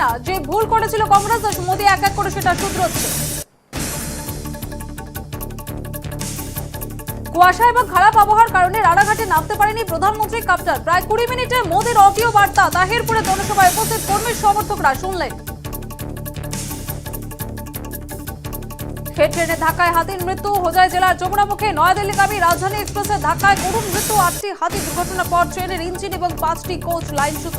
না, যে ভুল করেছিল কংগ্রেস মোদী এক এক করে সেটা শুধরোচ্ছে। কুয়াশা এবং খারাপ আবহাওয়ার কারণে রানাঘাটে নামতে পারেনি প্রধানমন্ত্রী কাপ্টার প্রায় কুড়ি মিনিটে মোদীর অডিও বার্তা তাহিরপুরে জনসভায় উপস্থিত কর্মী সমর্থকরা শুনলেন। ফের ট্রেনের ধাক্কায় হাতির মৃত্যু, হোজাই জেলার যমুনামুখে নয়াদিল্লিগামী রাজধানী এক্সপ্রেসের ধাক্কায় করুণ মৃত্যু, আটটি হাতি দুর্ঘটনার পর ট্রেনের ইঞ্জিন এবং পাঁচটি কোচ লাইনচ্যুত।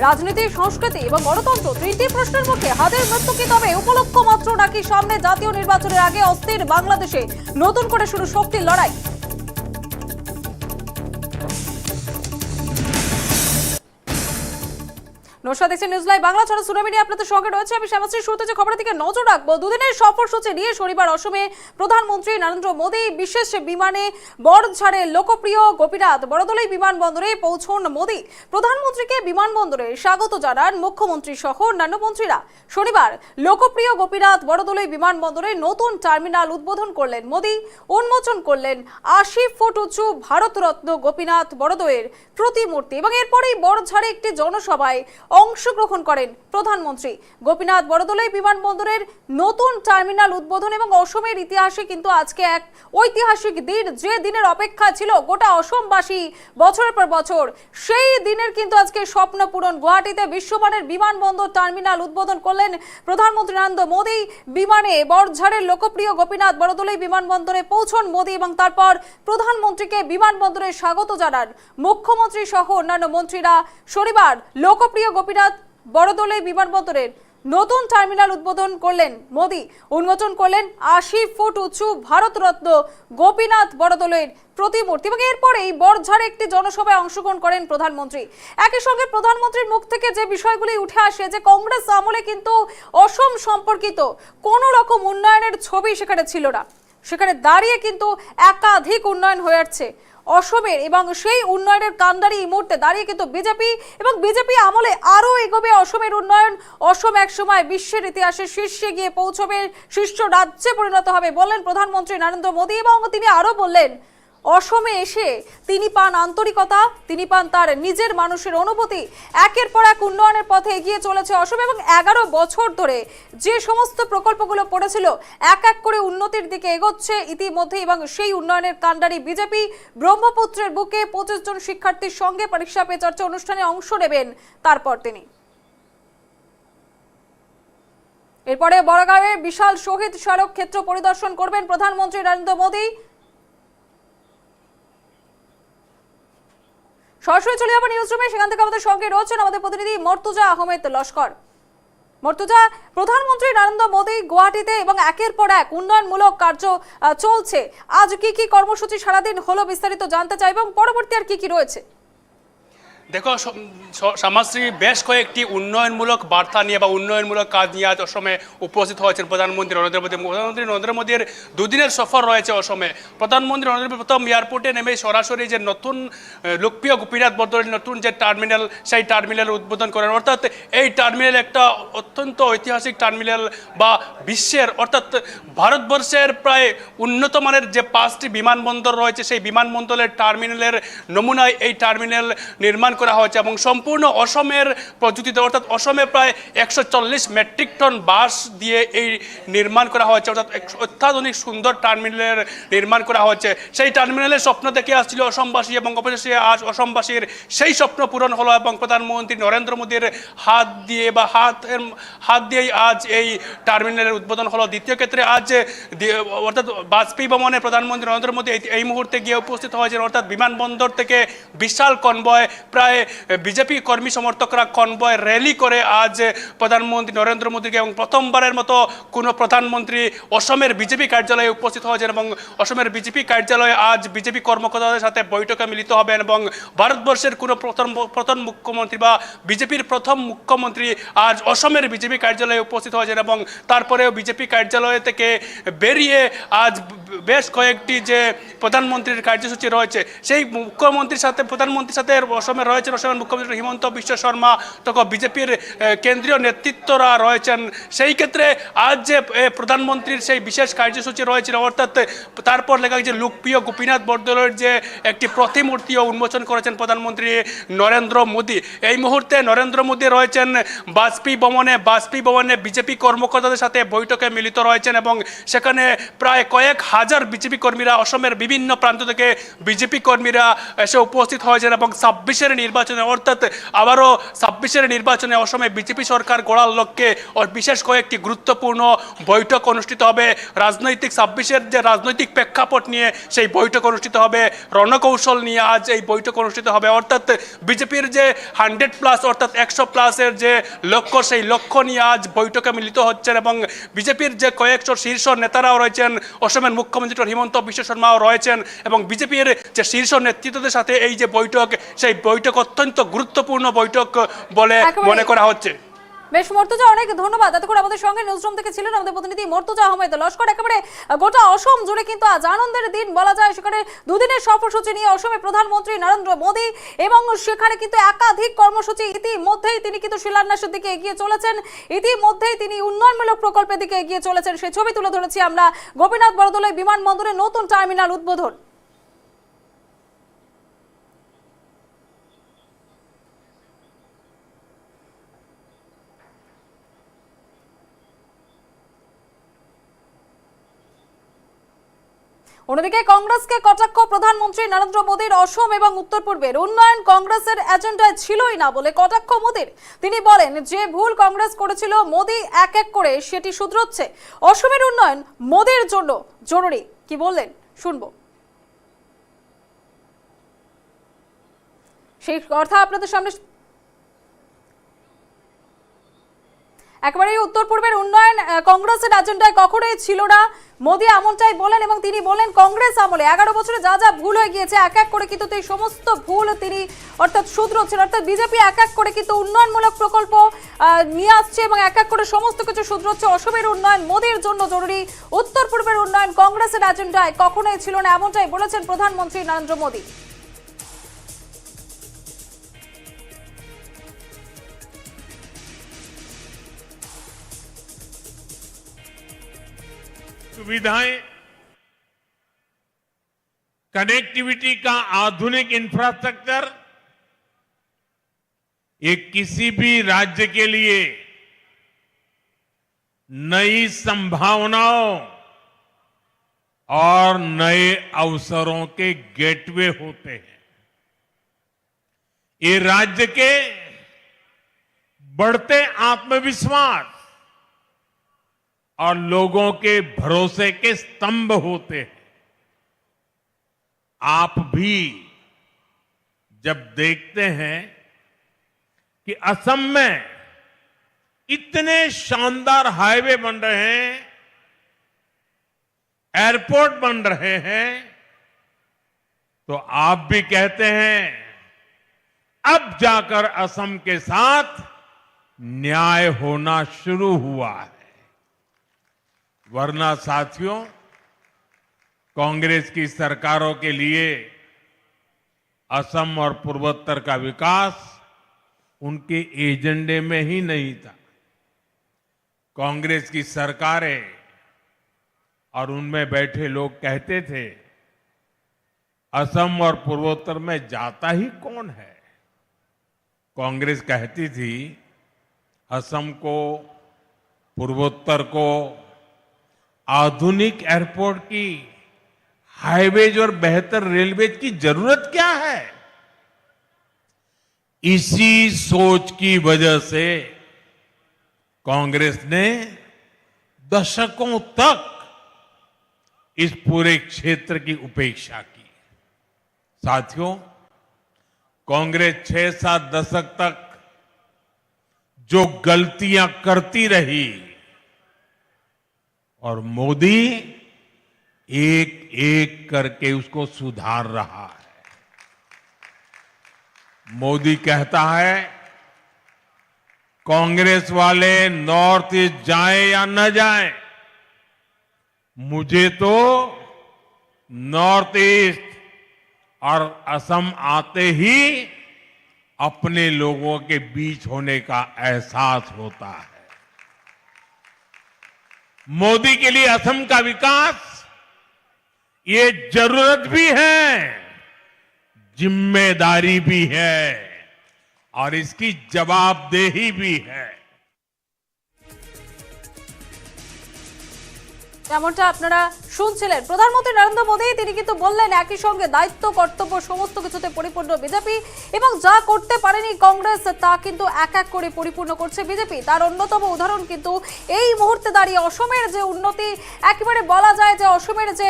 রাজনীতি, সংস্কৃতি এবং গণতন্ত্র তিনটি প্রশ্নের মুখে হাতের মৃত্যু কি? তবে উপলক্ষ মাত্র নাকি সামনে জাতীয় নির্বাচনের আগে অস্থির বাংলাদেশে নতুন করে শুরু শক্তির লড়াই? নমস্কার, দেখছেন নিউজ লাইভ বাংলা ছাড়া সুনামি নিয়ে আপনাদের সঙ্গে রয়েছে আমি শ্যামাশ্রী শুরুতে যে খবরের দিকে নজর রাখব। দুদিনের সফরসূচি নিয়ে শনিবার অসমে প্রধানমন্ত্রী নরেন্দ্র মোদী বিশেষ বিমানে বড়ঝাড়ে লোকপ্রিয় গোপীনাথ বড়দলাই বিমানবন্দরে পৌঁছন মোদী। প্রধানমন্ত্রীকে বিমানবন্দরে স্বাগত জানান মুখ্যমন্ত্রী সহ অন্যান্য মন্ত্রীরা। শনিবার লোকপ্রিয় গোপীনাথ বড়দলাই বিমানবন্দরে নতুন টার্মিনাল উদ্বোধন করলেন মোদী। উন্মোচন করলেন আশি ফুট উঁচু ভারতরত্ন গোপীনাথ বড়দয়ের প্রতিমূর্তি এবং এরপরেই বড়ঝাড়ে একটি জনসভায় অংশগ্রহণ করেন প্রধানমন্ত্রী। গোপীনাথ বড়দলাই বিমানবন্দরের নতুন টার্মিনাল উদ্বোধন এবং অসমের ইতিহাসে কিন্তু আজকে এক ঐতিহাসিক দিন। যে দিনের অপেক্ষা ছিল গোটা অসমবাসী বছরের পর বছর, সেই দিনের কিন্তু আজকে স্বপ্ন পূরণ। গুয়াহাটিতে বিশ্বমানের বিমানবন্দর টার্মিনাল উদ্বোধন করলেন প্রধানমন্ত্রী নরেন্দ্র মোদী। বিমানে বড়ঝাড়ের লোকপ্রিয় গোপীনাথ বড়দলাই বিমানবন্দরে পৌঁছন মোদী এবং তারপর প্রধানমন্ত্রীকে বিমানবন্দরে স্বাগত জানান। মুখ্যমন্ত্রী সহ অন্যান্য মন্ত্রীরা শনিবার লোকপ্রিয় গোপীনাথ বড়দলাই বিমানবন্দরের নতুন টার্মিনাল উদ্বোধন করলেন মোদী। উন্মোচন করলেন আশি ফুট উঁচু ভারতরত্ন গোপীনাথ বড়দলের প্রতিমূর্তি এবং এরপরেই বড়ঝাড়ে একটি জনসভায় অংশগ্রহণ করেন প্রধানমন্ত্রী। একই সঙ্গে প্রধানমন্ত্রীর মুখ থেকে যে বিষয়গুলি উঠে আসে যে কংগ্রেস আমলে কিন্তু অসম সম্পর্কিত কোনো রকম উন্নয়নের ছবি সেখানে ছিল না। সেখানে দাঁড়িয়ে কিন্তু একাধিক উন্নয়ন হয়ে আসছে। অসমের এবং সেই উন্নয়নের কান্দারি এই মুহূর্তে দাঁড়িয়ে কিন্তু বিজেপি এবং বিজেপি আমলে আরও এগোবে অসমের উন্নয়ন। অসম একসময় বিশ্বের ইতিহাসে শীর্ষে গিয়ে পৌঁছবে, শীর্ষ রাজ্যে পরিণত হবে বললেন প্রধানমন্ত্রী নরেন্দ্র মোদী এবং তিনি আরও বললেন অসমে এসে তিনি পান আন্তরিকতা, তিনি পান তার নিজের মানুষের অনুভূতি। একের পর এক উন্নয়নের পথে এগিয়ে চলেছে অসম এবং এগারো বছর ধরে যে সমস্ত প্রকল্পগুলো পড়েছিল, এক এক করে উন্নতির দিকে এগোচ্ছে ইতিমধ্যে এবং সেই উন্নয়নের কাণ্ডারি বিজেপি ব্রহ্মপুত্রের বুকে পঁচিশ জন শিক্ষার্থীর সঙ্গে পরীক্ষা পে চর্চা অনুষ্ঠানে অংশ নেবেন তারপর তিনি। এরপরে বড়গাঁওয়ে বিশাল শহীদ স্মারক ক্ষেত্র পরিদর্শন করবেন প্রধানমন্ত্রী নরেন্দ্র মোদী। সরাসরি চলে যাব নিউজ রুমে সেখান থেকে আমাদের সঙ্গে রয়েছেন আমাদের প্রতিনিধি মর্তুজা আহমেদ লস্কর। মর্তুজা, প্রধানমন্ত্রী নরেন্দ্র মোদী গুয়াহাটিতে এবং একের পর এক উন্নয়নমূলক কার্য চলছে। আজ কি কি কর্মসূচি সারাদিন হলো বিস্তারিত জানতে চাই এবং পরবর্তী আর কি কি রয়েছে? দেখো সমাজশ্রী বেশ কয়েকটি উন্নয়নমূলক বার্তা নিয়ে বা উন্নয়নমূলক কাজ নিয়ে আজ অসমে উপস্থিত হয়েছেন প্রধানমন্ত্রী নরেন্দ্র মোদী। প্রধানমন্ত্রী নরেন্দ্র মোদীর দুদিনের সফর রয়েছে অসমে। প্রধানমন্ত্রী নরেন্দ্র মোদী প্রথম এয়ারপোর্টে নেমে সরাসরি যে নতুন লোকপ্রিয় গোপীনাথ বর্দরের নতুন যে টার্মিনাল, সেই টার্মিনাল উদ্বোধন করেন। অর্থাৎ এই টার্মিনাল একটা অত্যন্ত ঐতিহাসিক টার্মিনাল বা বিশ্বের, অর্থাৎ ভারতবর্ষের প্রায় উন্নত মানের যে পাঁচটি বিমানবন্দর রয়েছে, সেই বিমানবন্দরের টার্মিনালের নমুনায় এই টার্মিনাল নির্মাণ করা হয়েছে এবং সম্পূর্ণ অসমের প্রযুক্তিতে, অর্থাৎ অসমে প্রায় একশো চল্লিশ মেট্রিক টন বাস দিয়ে এই নির্মাণ করা হয়েছে, অর্থাৎ অত্যাধুনিক সুন্দর টার্মিনালের নির্মাণ করা হয়েছে। সেই টার্মিনালের স্বপ্ন দেখে আসছিল অসমবাসী এবং অবশেষে আজ অসমবাসীর সেই স্বপ্ন পূরণ হলো এবং প্রধানমন্ত্রী নরেন্দ্র মোদীর হাত দিয়ে বা হাতের, হাত দিয়েই আজ এই টার্মিনালের উদ্বোধন হলো। দ্বিতীয় ক্ষেত্রে আজ অর্থাৎ বাজপেয়ী ভবনে প্রধানমন্ত্রী নরেন্দ্র মোদী এই- মুহূর্তে গিয়ে উপস্থিত হয়েছেন, অর্থাৎ বিমানবন্দর থেকে বিশাল কনভয় প্রায় বিজেপি কর্মী সমর্থকরা কনভয় র্যালি করে আজ প্রধানমন্ত্রী নরেন্দ্র মোদীকে এবং প্রথমবারের মতো কোনো প্রধানমন্ত্রী অসমের বিজেপি কার্যালয়ে উপস্থিত হয়েছেন এবং অসমের বিজেপি কার্যালয়ে আজ বিজেপি কর্মকর্তাদের সাথে বৈঠকে মিলিত হবেন এবং ভারতবর্ষের কোনো প্রথম প্রথম মুখ্যমন্ত্রী বা বিজেপির প্রথম মুখ্যমন্ত্রী আজ অসমের বিজেপি কার্যালয়ে উপস্থিত হয়েছেন এবং তারপরেও বিজেপি কার্যালয় থেকে বেরিয়ে আজ বেশ কয়েকটি যে প্রধানমন্ত্রীর কার্যসূচি রয়েছে, সেই মুখ্যমন্ত্রীর সাথে, প্রধানমন্ত্রীর সাথে অসমে রয়েছেন অসমের মুখ্যমন্ত্রী হিমন্ত বিশ্ব শর্মা, তখন বিজেপির কেন্দ্রীয় নেতৃত্বরা রয়েছেন। সেই ক্ষেত্রে আজ যে প্রধানমন্ত্রীর সেই বিশেষ কার্যসূচি রয়েছে অর্থাৎ তারপর লেখা যে লোকপ্রিয় গোপীনাথ বরদলের যে একটি প্রতিমূর্তিও উন্মোচন করেছেন প্রধানমন্ত্রী নরেন্দ্র মোদী। এই মুহূর্তে নরেন্দ্র মোদী রয়েছেন বাজপেয়ী ভবনে। বাজপেয়ী ভবনে বিজেপি কর্মকর্তাদের সাথে বৈঠকে মিলিত রয়েছেন এবং সেখানে প্রায় কয়েক হাজার বিজেপি কর্মীরা, অসমের বিভিন্ন প্রান্ত থেকে বিজেপি কর্মীরা এসে উপস্থিত হয়েছেন এবং ছাব্বিশের নির্বাচনে, অর্থাৎ আবারও ছাব্বিশের নির্বাচনে অসমে বিজেপি সরকার গড়ার লক্ষ্যে বিশেষ কয়েকটি গুরুত্বপূর্ণ বৈঠক অনুষ্ঠিত হবে। রাজনৈতিক ছাব্বিশের যে রাজনৈতিক প্রেক্ষাপট নিয়ে সেই বৈঠক অনুষ্ঠিত হবে। রণকৌশল নিয়ে আজ এই বৈঠক অনুষ্ঠিত হবে। অর্থাৎ বিজেপির যে হান্ড্রেড প্লাস, অর্থাৎ একশো প্লাসের যে লক্ষ্য, সেই লক্ষ্য নিয়ে আজ বৈঠকে মিলিত হচ্ছেন এবং বিজেপির যে কয়েকশো শীর্ষ নেতারাও রয়েছেন, অসমের মুখ্যমন্ত্রী হিমন্ত বিশ্ব শর্মাও রয়েছেন এবং বিজেপির যে শীর্ষ নেতৃত্বদের সাথে এই যে বৈঠক, সেই বৈঠক অত্যন্ত গুরুত্বপূর্ণ বৈঠক বলে মনে করা হচ্ছে। বেশ মর্তুজা অনেক ধন্যবাদ। এতক্ষণ আমাদের সঙ্গে নিউজরুম থেকে ছিলেন আমাদের প্রতিনিধি মর্তুজা আহমেদ। লস্কর একেবারে গোটা অসম জুড়ে কিন্তু আজ আনন্দের দিন বলা যায়। সেখানে দুদিনের সফরসূচি নিয়ে অসমে প্রধানমন্ত্রী নরেন্দ্র মোদী এবং সেখানে কিন্তু একাধিক কর্মসূচি ইতিমধ্যেই তিনি কিন্তু শিলান্যাসের দিকে এগিয়ে চলেছেন। ইতিমধ্যেই তিনি উন্নয়নমূলক প্রকল্পের দিকে এগিয়ে চলেছেন। সেই ছবি তুলে ধরেছি আমরা গোপীনাথ বরদলৈ বিমানবন্দরে নতুন টার্মিনাল উদ্বোধন। অন্যদিকে কংগ্রেসকে কটাক্ষ প্রধানমন্ত্রী নরেন্দ্র মোদীর অসম এবং উত্তর পূর্বের। উন্নয়ন কংগ্রেসের এজেন্ডায় ছিলই না বলে কটাক্ষ মোদীর। তিনি বলেন, যে ভুল কংগ্রেস করেছিল, মোদী এক এক করে সেটি শুধরোচ্ছে। অসমের উন্নয়ন মোদীর জন্য জরুরি। কি বললেন? শুনব। সেই কথা আপনাদের সামনে একেবারেই উত্তর পূর্বের উন্নয়ন কংগ্রেসের এজেন্ডায় কখনোই ছিল না। মোদী এমনটাই বলেন এবং তিনি বলেন, কংগ্রেস আমলে এগারো বছরে যা যা ভুল হয়ে গিয়েছে, এক এক করে কিন্তু এই সমস্ত ভুল তিনি অর্থাৎ শুধরোচ্ছেন অর্থাৎ বিজেপি এক এক করে কিন্তু উন্নয়নমূলক প্রকল্প নিয়ে আসছে এবং এক এক করে সমস্ত কিছু শুধরোচ্ছে অসমের উন্নয়ন মোদীর জন্য জরুরি। উত্তর পূর্বের উন্নয়ন কংগ্রেসের এজেন্ডায় কখনোই ছিল না, এমনটাই বলেছেন প্রধানমন্ত্রী নরেন্দ্র মোদী। सुविधाएँ कनेक्टिविटी का आधुनिक इंफ्रास्ट्रक्चर ये किसी भी राज्य के लिए नई संभावनाओं और नए अवसरों के गेटवे होते हैं। ये राज्य के बढ़ते आत्मविश्वास और लोगों के भरोसे के स्तंभ होते हैं। आप भी जब देखते हैं कि असम में इतने शानदार हाईवे बन रहे हैं, एयरपोर्ट बन रहे हैं तो आप भी कहते हैं, अब जाकर असम के साथ न्याय होना शुरू हुआ है। वरना साथियों, कांग्रेस की सरकारों के लिए असम और पूर्वोत्तर का विकास उनके एजेंडे में ही नहीं था। कांग्रेस की सरकारें और उनमें बैठे लोग कहते थे, असम और पूर्वोत्तर में जाता ही कौन है? कांग्रेस कहती थी, असम को, पूर्वोत्तर को आधुनिक एयरपोर्ट की हाईवेज और बेहतर रेलवेज की ज़रूरत क्या है? इसी सोच की वजह से कांग्रेस ने दशकों तक इस पूरे क्षेत्र की उपेक्षा की। साथियों, कांग्रेस छह सात दशक तक जो गलतियाँ करती रही और मोदी एक एक करके उसको सुधार रहा है। मोदी कहता है, कांग्रेस वाले नॉर्थ ईस्ट जाए या न जाए, मुझे तो नॉर्थ ईस्ट और असम आते ही अपने लोगों के बीच होने का एहसास होता है। मोदी के लिए असम का विकास, ये ज़रूरत भी है, ज़िम्मेदारी भी है, और इसकी जवाबदेही भी है। যেমনটা আপনারা শুনছিলেন। প্রধানমন্ত্রী নরেন্দ্র মোদী, তিনি কিন্তু বললেন একই সঙ্গে দায়িত্ব, কর্তব্য, সমস্ত কিছুতে পরিপূর্ণ বিজেপি এবং যা করতে পারেনি কংগ্রেস, তা কিন্তু এক এক করে পরিপূর্ণ করছে বিজেপি। তার অন্যতম উদাহরণ কিন্তু এই মুহূর্তে দাঁড়িয়ে অসমের যে উন্নতি, একেবারে বলা যায় যে অসমের যে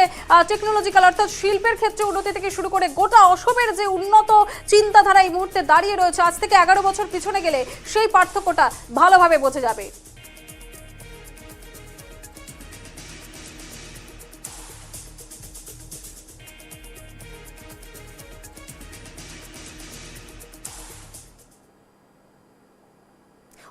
টেকনোলজিক্যাল অর্থাৎ শিল্পের ক্ষেত্রে উন্নতি থেকে শুরু করে গোটা অসমের যে উন্নত চিন্তাধারা এই মুহূর্তে দাঁড়িয়ে রয়েছে। আজ থেকে এগারো বছর পিছনে গেলে সেই পার্থক্যটা ভালোভাবে বোঝা যাবে।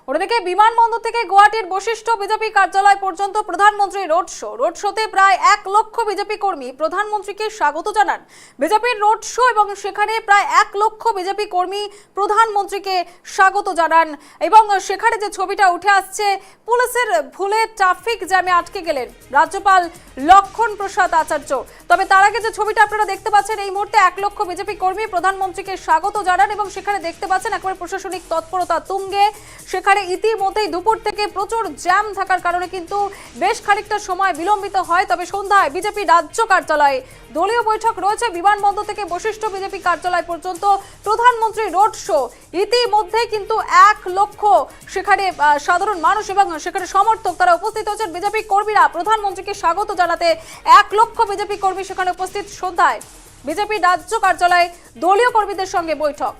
ওদিকে বিমানবন্দর থেকে গুয়াহাটির বশিষ্ঠ বিজেপি কার্যালয় পর্যন্ত প্রধানমন্ত্রী রোড শো। রোড শোতে প্রায় এক লক্ষ বিজেপি কর্মী প্রধানমন্ত্রীকে স্বাগত জানান। বিজেপির রোড শো এবং সেখানে প্রায় এক লক্ষ বিজেপি কর্মী প্রধানমন্ত্রীকে স্বাগত জানান। এবং সেখানে যে ছবিটা উঠে আসছে, পুলিশের ভুলে ট্রাফিক জ্যামে আটকে গেলেন রাজ্যপাল লক্ষণ প্রসাদ আচার্য। তবে তার আগে যে ছবিটা আপনারা দেখতে পাচ্ছেন, এই মুহূর্তে এক লক্ষ বিজেপি কর্মী প্রধানমন্ত্রীকে স্বাগত জানান এবং সেখানে দেখতে পাচ্ছেন একবার প্রশাসনিক তৎপরতা তুঙ্গে। সেখানে ইতিমধ্যেই দুপুর থেকে প্রচুর জ্যাম থাকার কারণে কিন্তু বেশ খানিকটা সময় বিলম্বিত হয়। তবে সন্ধ্যায় বিজেপি রাজ্য কার্যালয়ে দলীয় বৈঠক রয়েছে। বিমানবন্দর থেকে বশিষ্ঠ বিজেপি কার্যালয় পর্যন্ত প্রধানমন্ত্রী রোড শো। ইতিমধ্যে কিন্তু এক লক্ষ সেখানে সাধারণ মানুষ এবং সেখানে সমর্থক তারা উপস্থিত হয়েছেন। বিজেপি কর্মীরা, প্রধানমন্ত্রীকে স্বাগত জানাতে এক লক্ষ বিজেপি কর্মী সেখানে উপস্থিত সন্ধ্যায়। বিজেপি রাজ্য কার্যালয়ে দলীয় কর্মীদের সঙ্গে বৈঠক।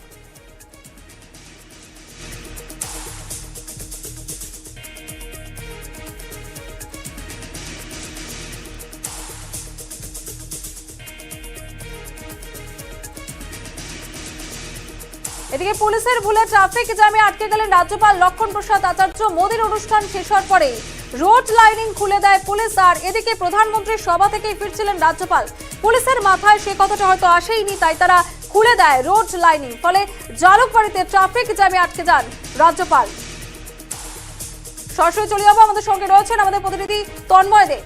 এদিকে পুলিশের ভুলে ট্রাফিক জ্যামে আটকে গেলেন রাজ্যপাল লক্ষণ প্রসাদ আচার্য। মোদীর অনুষ্ঠান শেষ হওয়ার পরে রোড লাইনিং খুলে দেয় পুলিশ। আর এদিকে প্রধানমন্ত্রীর সভা থেকেই ফিরছিলেন রাজ্যপাল। পুলিশের মাথায় সে কথাটা হয়তো আসেইনি, তাই তারা খুলে দেয় রোড লাইনিং ফলে জালুকবাড়িতে ট্রাফিক জ্যামে আটকে যান রাজ্যপাল। সরাসরি চলে যাব। আমাদের সঙ্গে রয়েছেন আমাদের প্রতিনিধি তন্ময় দে।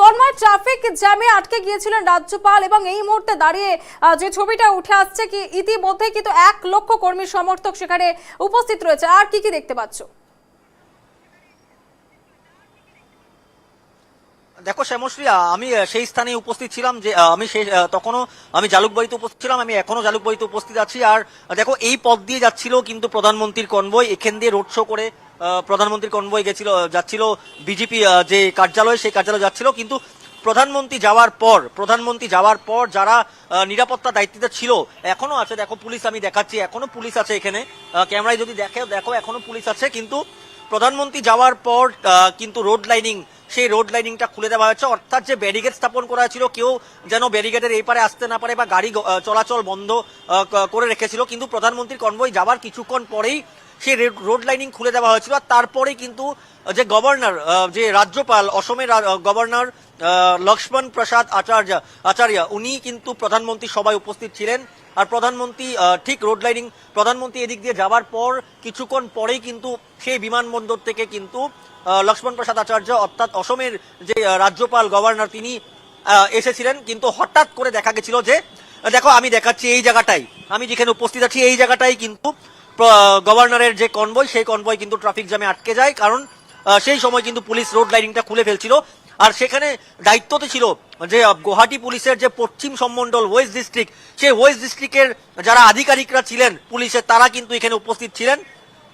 তন্ময় ট্রাফিক জ্যামে আটকে গিয়েছিলেন রাজ্যপাল এবং এই মুহূর্তে দাঁড়িয়ে যে ছবিটা উঠে আসছে কি ইতিমধ্যে কিন্তু এক লক্ষ কর্মী সমর্থক সেখানে উপস্থিত রয়েছে। আর কি কি দেখতে পাচ্ছ? দেখো শ্যামশ্রী আমি সেই স্থানে উপস্থিত ছিলাম যে আমি সেই তখনও আমি জালুকবাড়িতে উপস্থিত ছিলাম, আমি এখনও জালুকবাড়িতে উপস্থিত আছি। আর দেখো, এই পথ দিয়ে যাচ্ছিল কিন্তু প্রধানমন্ত্রীর কনভয়, এখান দিয়ে রোড শো করে প্রধানমন্ত্রীর কনভয় গেছিল, যাচ্ছিল বিজেপি যে কার্যালয়, সেই কার্যালয় যাচ্ছিল। কিন্তু প্রধানমন্ত্রী যাওয়ার পর, প্রধানমন্ত্রী যাওয়ার পর যারা নিরাপত্তা দায়িত্বে ছিল এখনও আছে। দেখো, পুলিশ আমি দেখাচ্ছি এখনও পুলিশ আছে এখানে। ক্যামেরায় যদি দেখে, দেখো এখনও পুলিশ আছে। কিন্তু প্রধানমন্ত্রী যাওয়ার পর কিন্তু রোড লাইনিং সেই রোড লাইনিংটা খুলে দেওয়া হয়েছে। অর্থাৎ যে ব্যারিকেড স্থাপন করা হয়েছিল, কেউ যেন ব্যারিকেডের এই পারে আসতে না পারে বা গাড়ি চলাচল বন্ধ করে রেখেছিল। কিন্তু প্রধানমন্ত্রীর কনভয় যাওয়ার কিছুক্ষণ পরেই সেই রোড লাইনিং খুলে দেওয়া হয়েছিল। আর তারপরে কিন্তু যে গভর্নর যে রাজ্যপাল, অসমের গভর্নর লক্ষ্মণ প্রসাদ আচার্য আচার্য, উনি কিন্তু প্রধানমন্ত্রী সবাই উপস্থিত ছিলেন। আর প্রধানমন্ত্রী ঠিক রোড লাইনিং প্রধানমন্ত্রী এদিক দিয়ে যাওয়ার পর, কিছুক্ষণ পরেই কিন্তু সেই বিমানবন্দর থেকে কিন্তু লক্ষ্মণ প্রসাদ আচার্য অর্থাৎ অসমের যে রাজ্যপাল গভর্নর তিনি এসেছিলেন। কিন্তু হঠাৎ করে দেখা গেছিল যে, দেখো আমি দেখাচ্ছি এই জায়গাটাই। আমি যেখানে উপস্থিত আছি এই জায়গাটাই কিন্তু গভর্নরের যে কনভয় সেই কনভয় কিন্তু ট্রাফিক জ্যামে আটকে যায়। কারণ সেই সময় কিন্তু পুলিশ রোড লাইনিংটা খুলে ফেলছিল। আর সেখানে দায়িত্ব তো ছিল যে গুয়াহাটি পুলিশের যে পশ্চিম সম্মন্ডল ওয়েস্ট ডিস্ট্রিক্ট, সেই ওয়েস্ট ডিস্ট্রিক্টের যারা আধিকারিকরা ছিলেন পুলিশের, তারা কিন্তু এখানে উপস্থিত ছিলেন।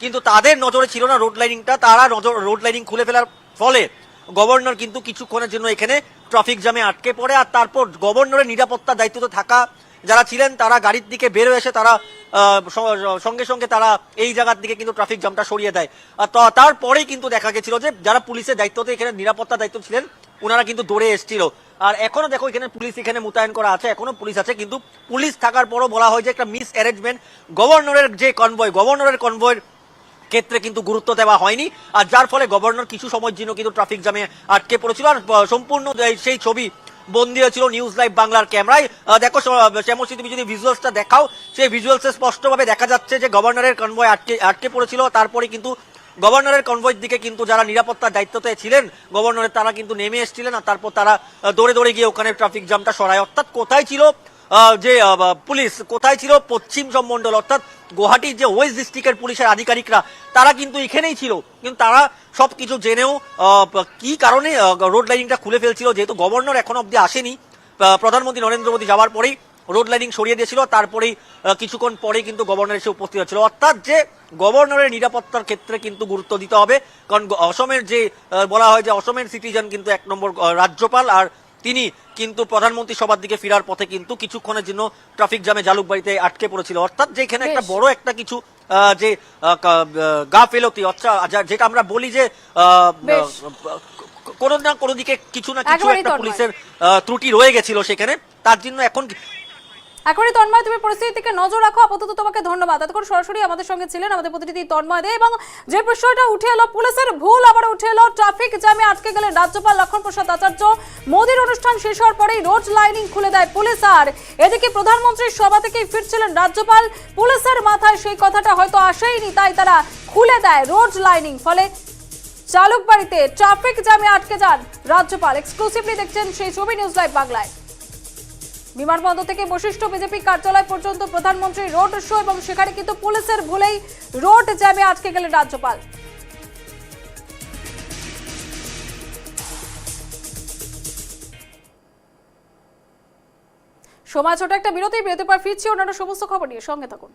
কিন্তু তাদের নজরে ছিল না রোড লাইনিংটা, তারা নজর, রোড লাইনিং খুলে ফেলার ফলে গভর্নর কিন্তু কিছুক্ষণের জন্য এখানে ট্রাফিক জ্যামে আটকে পড়ে। আর তারপর গভর্নরের নিরাপত্তার দায়িত্বতে থাকা যারা ছিলেন, তারা গাড়ির দিকে বের এসে তারা সঙ্গে সঙ্গে তারা এই জায়গার দিকে কিন্তু ট্রাফিক জ্যামটা সরিয়ে দেয়। তারপরেই কিন্তু দেখা গেছিল যে, যারা পুলিশের দায়িত্বতে এখানে নিরাপত্তার দায়িত্ব ছিলেন ওনারা কিন্তু দৌড়ে এসেছিল। আর এখনও দেখো, এখানে পুলিশ এখানে মোতায়েন করা আছে, এখনও পুলিশ আছে, কিন্তু পুলিশ থাকার পরও বলা হয় যে, একটা মিস অ্যারেঞ্জমেন্ট গভর্নরের যে কনভয় গভর্নরের কনভয়ের ক্ষেত্রে কিন্তু গুরুত্ব দেওয়া হয়নি। আর যার ফলে গভর্নর কিছু সময়ের জন্য কিন্তু ট্রাফিক জ্যামে আটকে পড়েছিল। আর সম্পূর্ণ সেই ছবি বন্দী হয়েছিল নিউজ লাইভ বাংলার ক্যামেরায়। দেখো শ্যামসী তুমি যদি ভিজুয়ালসটা দেখাও, সেই ভিজুয়ালসে স্পষ্টভাবে দেখা যাচ্ছে যে গভর্নরের কনভয় আটকে আটকে পড়েছিল। তারপরে কিন্তু গভর্নরের কনভয়ের দিকে কিন্তু যারা নিরাপত্তার দায়িত্বতে ছিলেন গভর্নরের তারা কিন্তু নেমে এসেছিলেন আর তারপর তারা দৌড়ে দৌড়ে গিয়ে ওখানে ট্রাফিক জ্যামটা সরায়। অর্থাৎ কোথায় ছিল যে পুলিশ কোথায় ছিল? পশ্চিম সম্মন্ডল, অর্থাৎ গুয়াহাটির যে ওয়েস্ট ডিস্ট্রিক্টের পুলিশের আধিকারিকরা, তারা কিন্তু এখানেই ছিল। কিন্তু তারা সবকিছু জেনেও কি কারণে রোড লাইনিংটা খুলে ফেলছিল, যেহেতু গভর্নর এখন অব্দি আসেনি প্রধানমন্ত্রী নরেন্দ্র মোদী যাওয়ার পরেই রোড লাইনিং সরিয়ে দিয়েছিল, তারপরেই কিছুক্ষণ পরেই কিন্তু গভর্নর এসে উপস্থিত হচ্ছিল অর্থাৎ যে গভর্নরের নিরাপত্তার ক্ষেত্রে কিন্তু গুরুত্ব দিতে হবে, কারণ অসমের যে বলা হয় যে অসমের সিটিজেন কিন্তু এক নম্বর রাজ্যপাল, আর তিনি কিন্তু প্রধানমন্ত্রী সবার দিকে ফেরার পথে কিন্তু কিছুক্ষণের জন্য ট্রাফিক জ্যামে জালুকবাড়িতে আটকে পড়েছিল। অর্থাৎ যেখানে একটা বড় একটা কিছু আহ, যে গা ফেলতি অর্থাৎ যেটা আমরা বলি যে কোনো না কোনো দিকে কিছু না কিছু একটা পুলিশের আহ, ত্রুটি রয়ে গেছিল সেখানে। তার জন্য এখন এখনই তন্ময়, তুমি পরিস্থিতির দিকে নজর রাখো। আপাতত তোমাকে ধন্যবাদ। এতক্ষণ সরাসরি আমাদের সঙ্গে ছিলেন আমাদের প্রতিনিধি তন্ময় দে এবং যে বিষয়টা উঠে এলো, পুলিশের ভুল আবার উঠে এলো, ট্রাফিক জ্যামে আটকে গেলেন রাজ্যপাল লক্ষণ প্রসাদ আচার্য। মোদির অনুষ্ঠান শেষ হওয়ার পরেই রোড লাইনিং খুলে দেয় পুলিশ। আর এদিকে প্রধানমন্ত্রীর সভা থেকেই ফিরছিলেন রাজ্যপাল। পুলিশের মাথায় সেই কথাটা হয়তো আসেইনি, তাই তারা খুলে দেয় রোড লাইনিং। ফলে চালুকবাড়িতে ট্রাফিক জ্যামে আটকে যান রাজ্যপাল। এক্সক্লুসিভলি দেখছেন সেই ছবি নিউজ লাইভ বাংলায়। বিমানবন্দর থেকে বশিষ্ঠ বিজেপি কার্যালয় পর্যন্ত প্রধানমন্ত্রী রোড শো এবং সেখানে কিন্তু পুলিশের ভুলেই রোড যাবে আজকে গেলে রাজ্যপাল। সময় ছোট একটা বিরতি, বিরতির পর ফিরছি অন্যান্য সমস্ত খবর নিয়ে। সঙ্গে থাকুন।